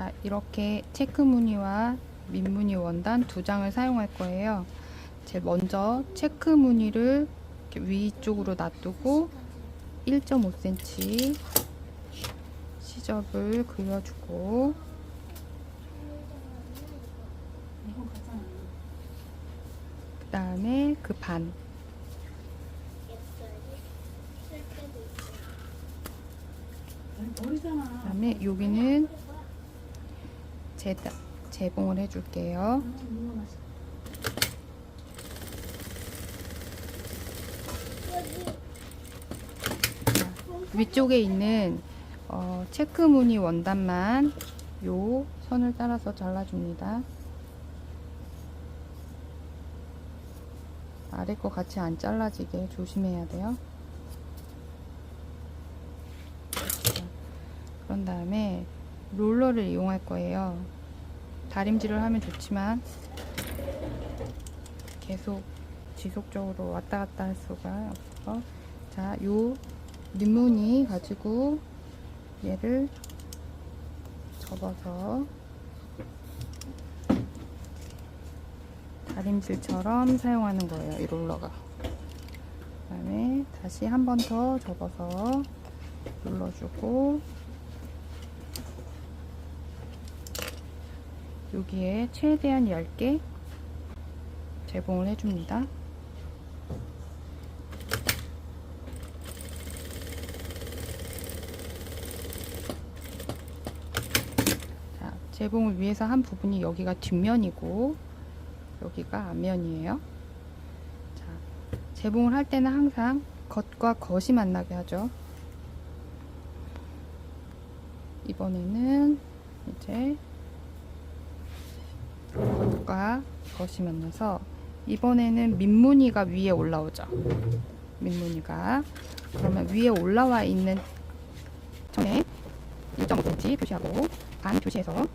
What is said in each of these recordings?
자, 이렇게 체크 무늬와 민무늬 원단 두 장을 사용할 거예요. 제 먼저 체크 무늬를 위쪽으로 놔두고 1.5cm 시접을 그려주고 그 다음에 그반 버리잖아. 그 다음에 여기는 재, 재봉을 해줄게요. 위쪽에 있는 어, 체크 무늬 원단만 요 선을 따라서 잘라줍니다. 아래 거 같이 안 잘라지게 조심해야 돼요. 자, 그런 다음에 롤러를 이용할 거예요. 다림질을 하면 좋지만 계속 지속적으로 왔다 갔다 할 수가 없어. 자, 요 립무늬 가지고 얘를 접어서 다림질처럼 사용하는 거예요. 이 롤러가. 그 다음에 다시 한 번 더 접어서 눌러주고 여기에 최대한 얇게 재봉을 해줍니다. 자, 재봉을 위해서 한 부분이 여기가 뒷면이고 여기가 앞면이에요. 자, 재봉을 할 때는 항상 겉과 겉이 만나게 하죠. 이번에는 이제 겉 과 만나서 이번에는 민무늬가 위에 올라오죠. 민무늬가 그러면 위에 올라와 있는 점에 1.5cm 표시하고 반 표시해서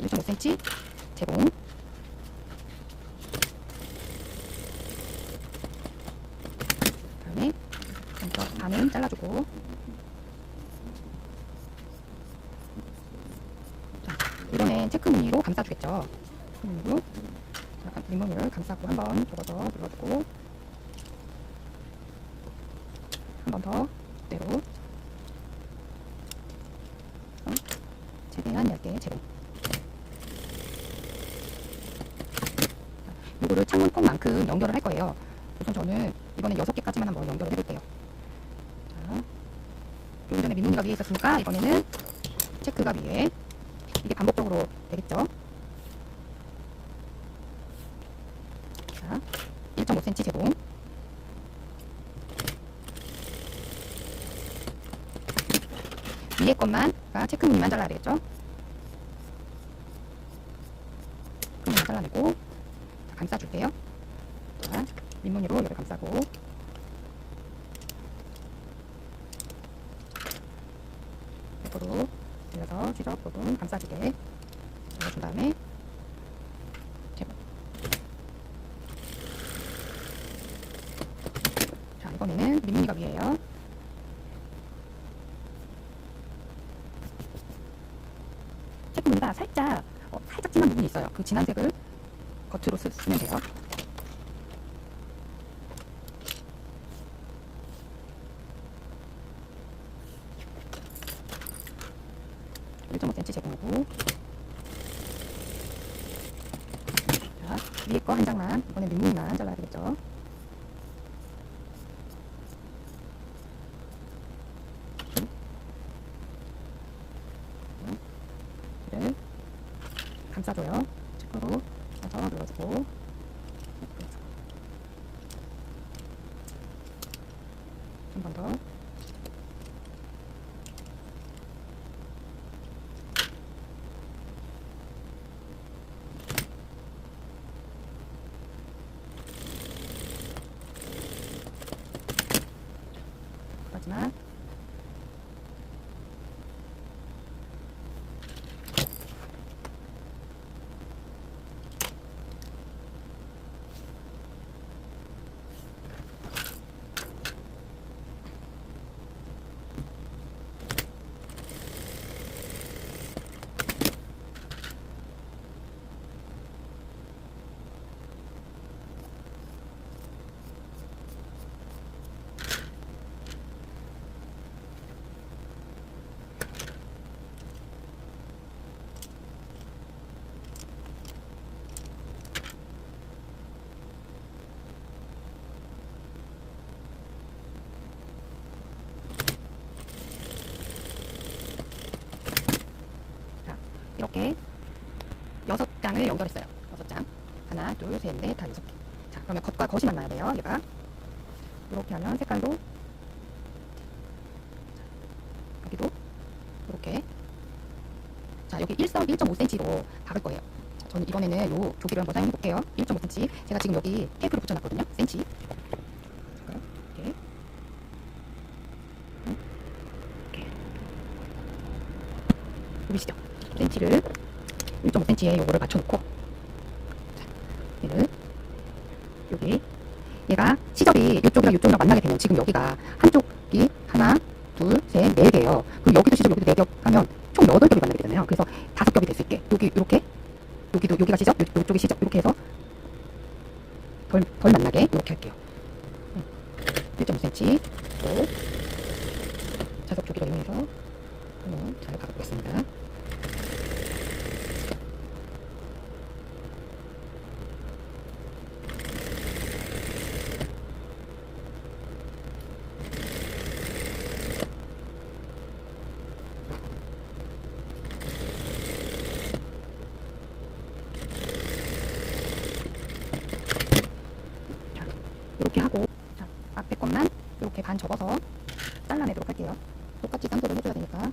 1.5cm 재봉 그다음에 먼저 반은 잘라주고 자, 이번엔 체크 무늬로 감싸주겠죠. 자, 윗무늬를 감싸고 한번 접어서 눌러주고 한 번 더 그대로 어? 최대한 얇게 재봉 이거를 창문통만큼 연결을 할 거예요. 우선 저는 이번에 6개까지만 한번 연결을 해볼게요. 자, 좀 전에 민무늬가 위에 있었으니까 이번에는 체크가 위에 이게 반복적으로 되겠죠. 자, 1.5cm 제공. 위에 것만, 그러니까 체크 무늬만 잘라야 되겠죠. 그만 잘라내고, 자, 감싸줄게요. 자, 밑무늬로 여기 감싸고, 옆으로 들려서 쥐적 부분 감싸주게 눌러준 다음에 제법 자 이번에는 밑무늬가 위에요. 체크무늬가 살짝 어, 살짝 진한 부분이 있어요. 그 진한 색을 겉으로 쓰, 쓰면 돼요 1.5cm 제공하고. 자 위에 거 한 장만 이번에 밑무늬만 잘라야 되겠죠? 를 감싸줘요. 체크로 가서 눌러주고. 한 번 더 장을 연결했어요. 여섯 장. 하나, 둘, 셋, 넷, 다 여섯 개. 자, 그러면 겉과 겉이 만나야 돼요. 얘가 이렇게 하면 색깔도 자, 여기도 이렇게 자 여기 1선 1.5cm로 박을 거예요. 자, 저는 이번에는 요 조기를 한번 사용해 볼게요. 1.5cm. 제가 지금 여기 테이프를 붙여놨거든요. cm. 보이시죠? cm를 1.5cm에 요거를 맞춰놓고 자, 얘를 여기 얘가 시접이 이쪽이랑 이쪽이랑 만나게 되면 지금 여기가 한쪽이 하나, 둘, 셋, 네 개예요. 그럼 여기도 시접 여기도 네겹 하면 총 여덟 겹이 만나게 되잖아요. 그래서 다섯 겹이 될수 있게 여기 이렇게 여기도 여기가 시접, 요- 요쪽이 시접 이렇게 해서 덜, 덜 만나게 이렇게 할게요. 1.5cm 또 자석 조기를 이용해서 한번 잘 박아보겠습니다. 자, 이렇게 하고 자, 앞에 것만 이렇게 반 접어서 잘라내도록 할게요. 똑같이 쌍도를 해줘야 되니까.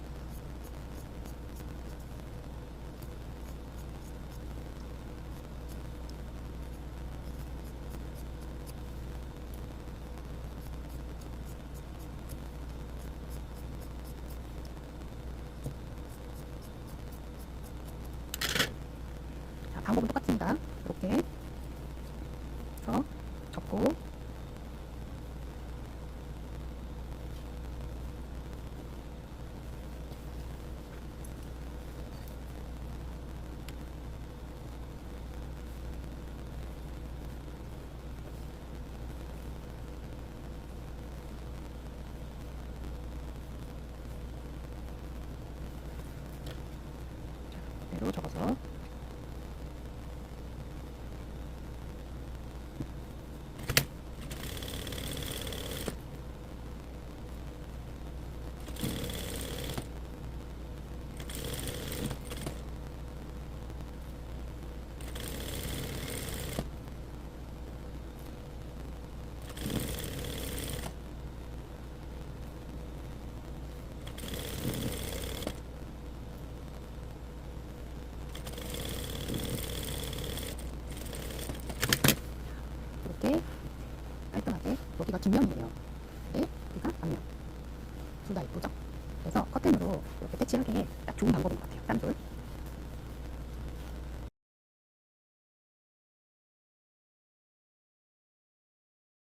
자, 방법은 똑같습니다. 이렇게 접고 그대로 접어서 이렇게 여기가 뒷면이에요. 네, 여기가 앞면. 둘 다 예쁘죠? 그래서 커튼으로 이렇게 패치하기에 딱 좋은. 쌍돌.